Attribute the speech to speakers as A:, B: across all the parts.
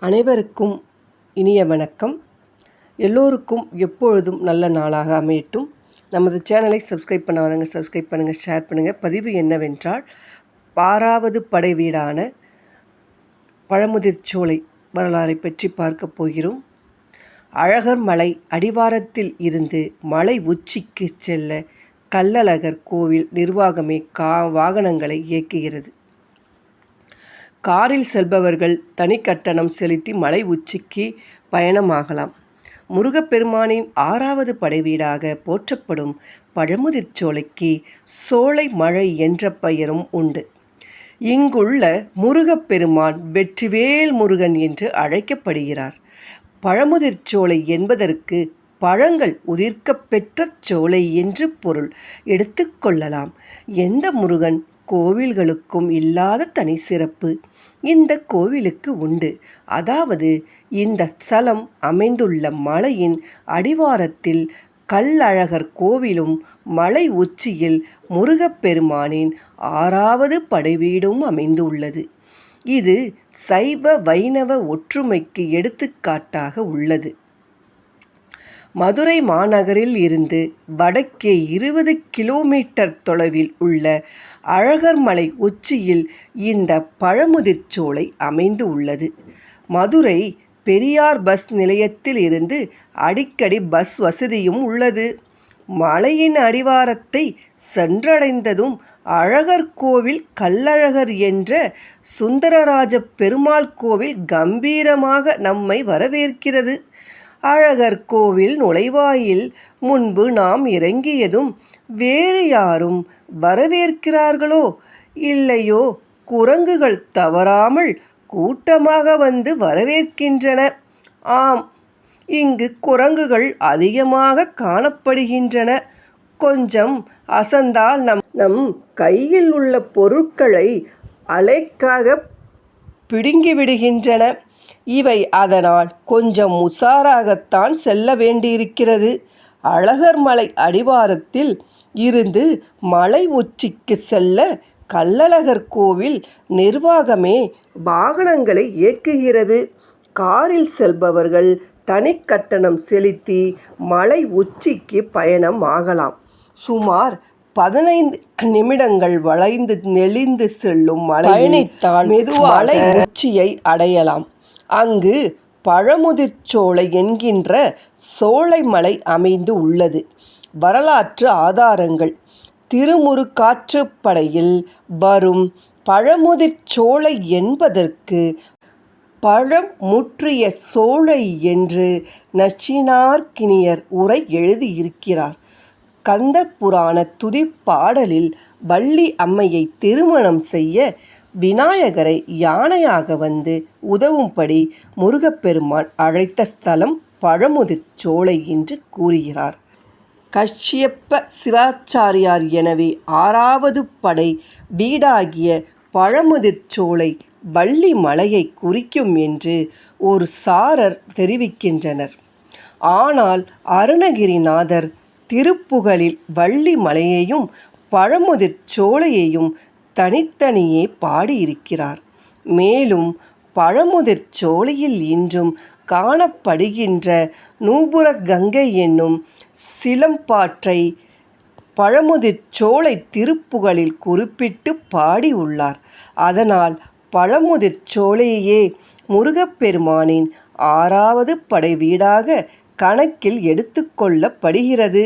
A: அனைவருக்கும் இனிய வணக்கம். எல்லோருக்கும் எப்பொழுதும் நல்ல நாளாக அமையட்டும். நமது சேனலை சப்ஸ்கிரைப் பண்ணாதவங்க சப்ஸ்கிரைப் பண்ணுங்கள் ஷேர் பண்ணுங்கள் பதிவு என்னவென்றால் ஆறாவது படை வீடான பழமுதிர்ச்சோலை வரலாறை பற்றி பார்க்க போகிறோம். அழகர் மலை அடிவாரத்தில் இருந்து மலை உச்சிக்கு செல்ல கள்ளழகர் கோவில் நிர்வாகமே கா வாகனங்களை இயக்குகிறது. காரில் செல்பவர்கள் தனி கட்டணம் செலுத்தி மலை உச்சிக்கு பயணமாகலாம். முருகப்பெருமானின் ஆறாவது படைவீடாக போற்றப்படும் பழமுதிர்ச்சோலைக்கு சோலை மழை என்ற பெயரும் உண்டு. இங்குள்ள முருகப்பெருமான் வெற்றிவேல் முருகன் என்று அழைக்கப்படுகிறார். பழமுதிர்ச்சோலை என்பதற்கு பழங்கள் உதிர்க்கப்பெற்ற சோலை என்று பொருள் எடுத்துக்கொள்ளலாம் எந்த முருகன் கோவில்களுக்கும் இல்லாத தனி சிறப்பு. இந்த கோவிலுக்கு உண்டு. அதாவது இந்த ஸ்தலம் அமைந்துள்ள மலையின் அடிவாரத்தில் கல்லழகர் கோவிலும் மலை உச்சியில் முருகப்பெருமானின் ஆறாவது படைவீடும் அமைந்துள்ளது. இது சைவ வைணவ ஒற்றுமைக்கு எடுத்துக்காட்டாக உள்ளது. மதுரை மாநகரில் இருந்து வடக்கே இருபது கிலோமீட்டர் தொலைவில் உள்ள அழகர்மலை உச்சியில் இந்த பழமுதிர்ச்சோலை அமைந்து உள்ளது. மதுரை பெரியார் பஸ் நிலையத்தில் இருந்து அடிக்கடி பஸ் வசதியும் உள்ளது. மலையின் அடிவாரத்தை சென்றடைந்ததும் அழகர் கோவில் கல்லழகர் என்ற சுந்தரராஜ பெருமாள் கோவில் கம்பீரமாக நம்மை வரவேற்கிறது. அழகர் கோவில் நுழைவாயில் முன்பு நாம் இறங்கியதும் வேறு யாரும் வரவேற்கிறார்களோ? இல்லையோ குரங்குகள் தவறாமல் கூட்டமாக வந்து வரவேற்கின்றன. ஆம் இங்கு குரங்குகள் அதிகமாக காணப்படுகின்றன. கொஞ்சம் அசந்தால் நம் நம் கையில் உள்ள பொருட்களை அலைக்காக பிடுங்கிவிடுகின்றன. இவை அதனால் கொஞ்சம் உஷாராகத்தான் செல்ல வேண்டியிருக்கிறது. அழகர் மலை அடிவாரத்தில் இருந்து மலை உச்சிக்கு செல்ல கள்ளழகர் கோவில் நிர்வாகமே வாகனங்களை இயக்குகிறது. காரில் செல்பவர்கள் தனி கட்டணம் செலுத்தி மலை உச்சிக்கு பயணம் ஆகலாம். சுமார் பதினைந்து நிமிடங்கள் வளைந்து நெளிந்து செல்லும் மலை பயணித்தால் மலை உச்சியை அடையலாம். அங்கு பழமுதிர்ச்சோலை என்கின்ற சோலைமலை அமைந்து உள்ளது. வரலாற்று ஆதாரங்கள். திருமுருகாற்றுப்படையில் வரும் பழமுதிர்ச்சோலை என்பதற்கு பழம் முற்றிய சோலை என்று நச்சினார்க்கினியர் உரை எழுதியிருக்கிறார். கந்த புராண துதிப்பாடலில் வள்ளி அம்மையை திருமணம் செய்ய விநாயகரை யானையாக வந்து உதவும்படி முருகப்பெருமான் அழைத்த ஸ்தலம் பழமுதிர் சோலை என்று கூறுகிறார். கஷ்யப்ப சிவாச்சாரியார் எனவே ஆறாவது படை வீடாகிய பழமுதிர் சோலை வள்ளி மலையை குறிக்கும் என்று ஒரு சாரர் தெரிவிக்கின்றனர். ஆனால் அருணகிரிநாதர் திருப்புகழில் வள்ளி மலையையும் பழமுதிர் சோலையையும் தனித்தனியே பாடியிருக்கிறார். மேலும் பழமுதிர் சோலையில் இன்றும் காணப்படுகின்ற நூபுர கங்கை என்னும் சிலம்பாற்றை பழமுதிர் சோலை திருப்புகளில் குறிப்பிட்டு பாடியுள்ளார். அதனால் பழமுதிர் சோலையே முருகப்பெருமானின் ஆறாவது படை வீடாக கணக்கில் எடுத்துக்கொள்ளப்படுகிறது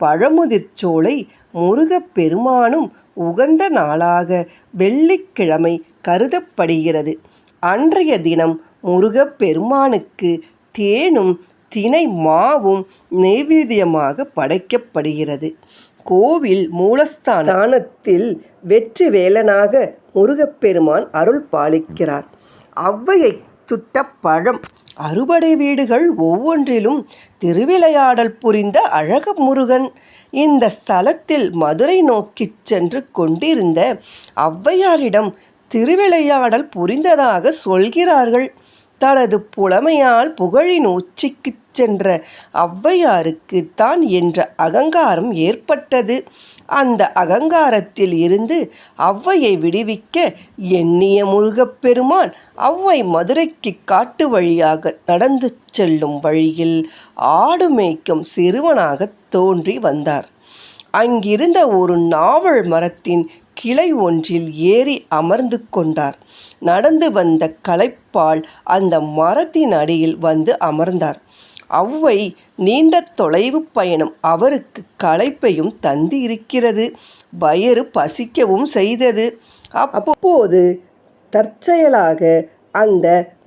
A: பழமுதிர்ச்சோலை முருகப்பெருமானும் உகந்த நாளாக வெள்ளிக்கிழமை கருதப்படுகிறது. அன்றைய தினம் முருகப்பெருமானுக்கு தேனும் தினை மாவும் நெய்வேதியமாக படைக்கப்படுகிறது. கோவில் மூலஸ்தானத்தில் வெற்றி வேலனாக முருகப்பெருமான் அருள் பாலிக்கிறார். ஔவையை சுட்ட பழம் அறுபடை வீடுகள் ஒவ்வொன்றிலும் திருவிளையாடல் புரிந்த அழக முருகன் இந்த ஸ்தலத்தில் மதுரை நோக்கிச் சென்று கொண்டிருந்த ஔவையாரிடம் திருவிளையாடல் புரிந்ததாக சொல்கிறார்கள். தனது புலமையால் புகழின் உச்சிக்குச் சென்ற ஔவையாருக்கு தான் என்ற அகங்காரம் ஏற்பட்டது. அந்த அகங்காரத்தில் இருந்து ஔவையை விடுவிக்க எண்ணிய முருகப்பெருமான் ஔவை மதுரைக்கு காட்டு வழியாக நடந்து செல்லும் வழியில் ஆடு மேய்க்கும் சிறுவனாக தோன்றி வந்தார். அங்கிருந்த ஒரு நாவல் மரத்தின் கிளை ஒன்றில் ஏறி அமர்ந்து கொண்டார். நடந்து வந்த களைப்பால் அந்த மரத்தின் அடியில் வந்து அமர்ந்தார். அவ்வை நீண்ட தொலைவு பயணம் அவருக்கு களைப்பையும் தந்து இருக்கிறது வயறு பசிக்கவும் செய்தது. அப்போது தற்செயலாக அந்த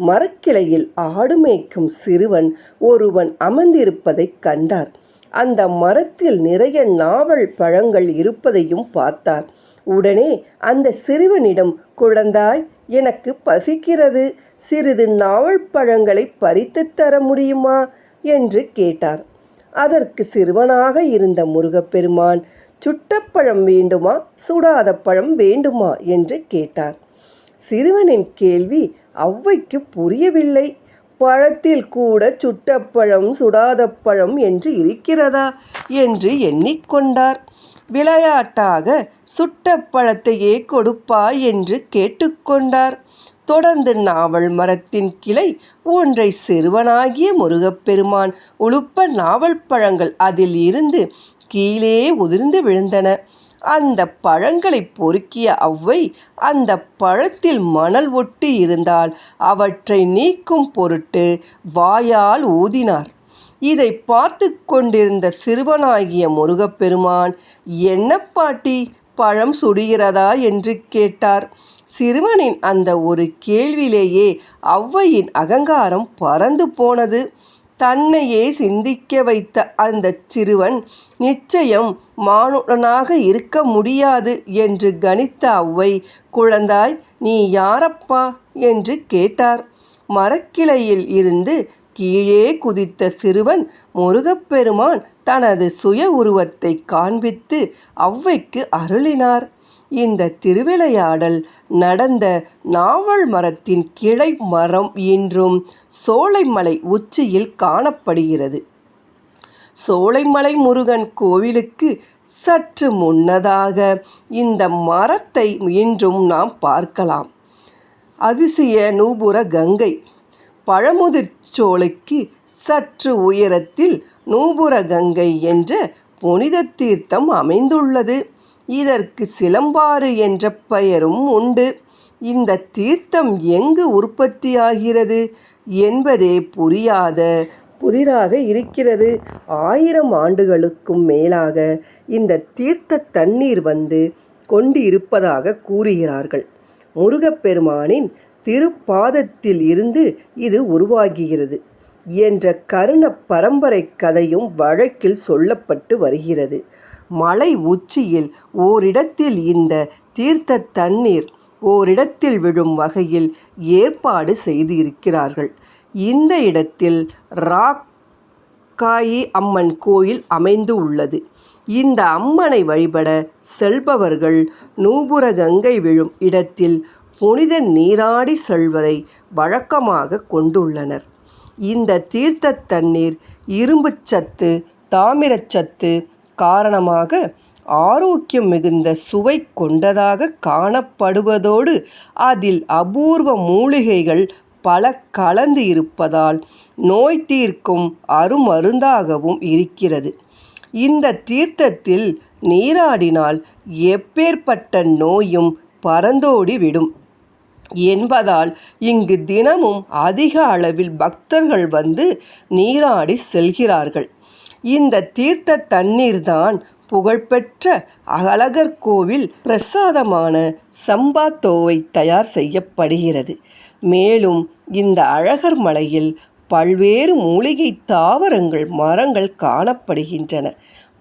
A: மரக்கிளையில் ஆடு மேய்க்கும் சிறுவன் ஒருவன் அமர்ந்திருப்பதைக் கண்டார். அந்த மரத்தில் நிறைய நாவல் பழங்கள் இருப்பதையும் பார்த்தார். உடனே அந்த சிறுவனிடம் குழந்தாய் எனக்கு பசிக்கிறது. சிறிது நாவல் பழங்களை பறித்து தர முடியுமா? என்று கேட்டார். அதற்கு சிறுவனாக இருந்த முருகப்பெருமான் சுட்டப்பழம் வேண்டுமா? சுடாத பழம் வேண்டுமா? என்று கேட்டார். சிறுவனின் கேள்வி ஔவைக்கு புரியவில்லை. பழத்தில் கூட சுட்டப்பழம் சுடாத பழம் என்று இருக்கிறதா? என்று எண்ணிக்கொண்டார் விளையாட்டாக சுட்ட பழத்தையே கொடுப்பாய் என்று கேட்டுக்கொண்டார். தொடர்ந்து நாவல் மரத்தின் கிளை ஒன்றை சிறுவனாகிய முருகப்பெருமான் உழுப்ப நாவல் பழங்கள் அதில் இருந்து கீழே உதிர்ந்து விழுந்தன. அந்த பழங்களை பொறுக்கிய அவ்வை அந்த பழத்தில் மணல் ஒட்டி இருந்தால் அவற்றை நீக்கும் பொருட்டு வாயால் ஊதினார். இதை பார்த்து கொண்டிருந்த சிறுவனாகிய முருகப்பெருமான் என்ன பாட்டி பழம் சுடுகிறதா? என்று கேட்டார். சிறுவனின் அந்த ஒரு கேள்வியிலேயே ஔவையின் அகங்காரம் பறந்து போனது. தன்னையே சிந்திக்க வைத்த அந்த சிறுவன் நிச்சயம் மானுடனாக இருக்க முடியாது என்று கணித்த ஔவை குழந்தாய் நீ யாரப்பா? என்று கேட்டார். மரக்கிளையில் இருந்து கீழே குதித்த சிறுவன் முருகப்பெருமான் தனது சுய உருவத்தை காண்பித்து அவ்வைக்கு அருளினார். இந்த திருவிளையாடல் நடந்த நாவல் மரத்தின் கிளை மரம் இன்றும் சோலைமலை உச்சியில் காணப்படுகிறது. சோலைமலை முருகன் கோவிலுக்கு சற்று முன்னதாக இந்த மரத்தை இன்றும் நாம் பார்க்கலாம். அதிசய நூபுர கங்கை பழமுதிர்ச்சோலைக்கு சற்று உயரத்தில் நூபுர கங்கை என்ற புனித தீர்த்தம் அமைந்துள்ளது. இதற்கு சிலம்பாறு என்ற பெயரும் உண்டு. இந்த தீர்த்தம் எங்கு உற்பத்தியாகிறது என்பதே புரியாத புதிராக இருக்கிறது. ஆயிரம் ஆண்டுகளுக்கும் மேலாக இந்த தீர்த்த தண்ணீர் வந்து கொண்டு இருப்பதாக கூறுகிறார்கள். முருகப்பெருமானின் திருப்பாதத்தில் இருந்து இது உருவாகுகிறது என்ற கருண பரம்பரை கதையும் வழக்கில் சொல்லப்பட்டு வருகிறது. மலை உச்சியில் ஓரிடத்தில் இந்த தீர்த்த தண்ணீர் ஓரிடத்தில் விழும் வகையில் ஏற்பாடு செய்து இருக்கிறார்கள் இந்த இடத்தில் ராக்காயி அம்மன் கோயில் அமைந்து உள்ளது. இந்த அம்மனை வழிபட செல்பவர்கள் நூபுர கங்கை விழும் இடத்தில் புனித நீராடி செல்வதை வழக்கமாக கொண்டுள்ளனர். இந்த தீர்த்த தண்ணீர் இரும்புச்சத்து தாமிரச்சத்து காரணமாக ஆரோக்கியம் மிகுந்த சுவை கொண்டதாக காணப்படுவதோடு அதில் அபூர்வ மூலிகைகள் பல கலந்து இருப்பதால் நோய் தீர்க்கும் அருமருந்தாகவும் இருக்கிறது. இந்த தீர்த்தத்தில் நீராடினால் எப்பேற்பட்ட நோயும் பறந்தோடி விடும் என்பதால் இங்கு தினமும் அதிக அளவில் பக்தர்கள் வந்து நீராடி செல்கிறார்கள். இந்த தீர்த்த தண்ணீர்தான் புகழ்பெற்ற அழகர் கோவில் பிரசாதமான சம்பா தோவை தயார் செய்யப்படுகிறது. மேலும் இந்த அழகர் மலையில் பல்வேறு மூலிகை தாவரங்கள் மரங்கள் காணப்படுகின்றன.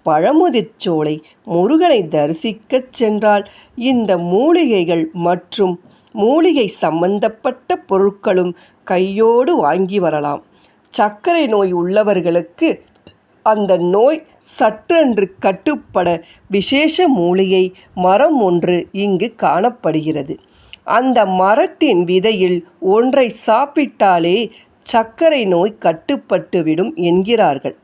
A: பழமுதிர்ச்சோலை முருகனை தரிசிக்கச் சென்றால் இந்த மூலிகைகள் மற்றும் மூலிகை சம்பந்தப்பட்ட பொருட்களும் கையோடு வாங்கி வரலாம். சர்க்கரை நோய் உள்ளவர்களுக்கு அந்த நோய் சற்றென்று கட்டுப்பட விசேஷ மூலிகை மரம் ஒன்று இங்கு காணப்படுகிறது. அந்த மரத்தின் விதையில் ஒன்றை சாப்பிட்டாலே சர்க்கரை நோய் கட்டுப்பட்டுவிடும் என்கிறார்கள்.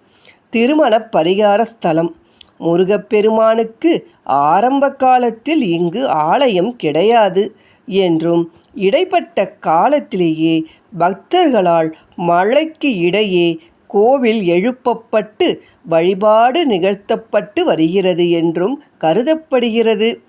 A: திருமண பரிகார ஸ்தலம். முருகப்பெருமானுக்கு ஆரம்ப காலத்தில் இங்கு ஆலயம் கிடையாது. என்றும் இடைப்பட்ட காலத்திலேயே பக்தர்களால் மலைக்கு இடையே கோவில் எழுப்பப்பட்டு வழிபாடு நிகழ்த்தப்பட்டு வருகிறது என்றும் கருதப்படுகிறது.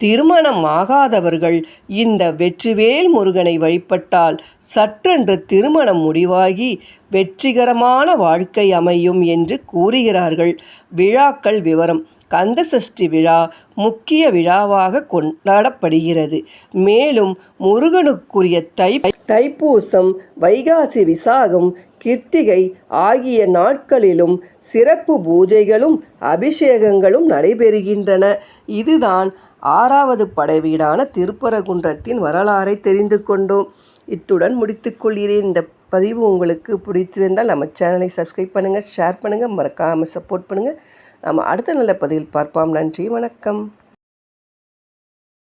A: திருமணமாகாதவர்கள் இந்த வெற்றிவேல் முருகனை வழிபட்டால் சற்றென்று திருமணம் முடிவாகி வெற்றிகரமான வாழ்க்கை அமையும் என்று கூறுகிறார்கள். விழாக்கள் விவரம். கந்தசஷ்டி விழா முக்கிய விழாவாக கொண்டாடப்படுகிறது. மேலும் முருகனுக்குரிய தை தைப்பூசம் வைகாசி விசாகம் கிருத்திகை ஆகிய நாட்களிலும் சிறப்பு பூஜைகளும் அபிஷேகங்களும் நடைபெறுகின்றன. இதுதான் ஆறாவது படைவீடான திருப்பரகுன்றத்தின் திருப்பரங்குன்றத்தின் வரலாறை தெரிந்து கொண்டோம். இத்துடன் முடித்துக்கொள்கிறேன் இந்த பதிவு உங்களுக்கு பிடித்திருந்தால் நம்ம சேனலை சப்ஸ்கிரைப் பண்ணுங்கள் ஷேர் பண்ணுங்கள் மறக்காமல் சப்போர்ட் பண்ணுங்கள் நம்ம அடுத்த நல்ல பதிவில் பார்ப்போம். நன்றி வணக்கம்.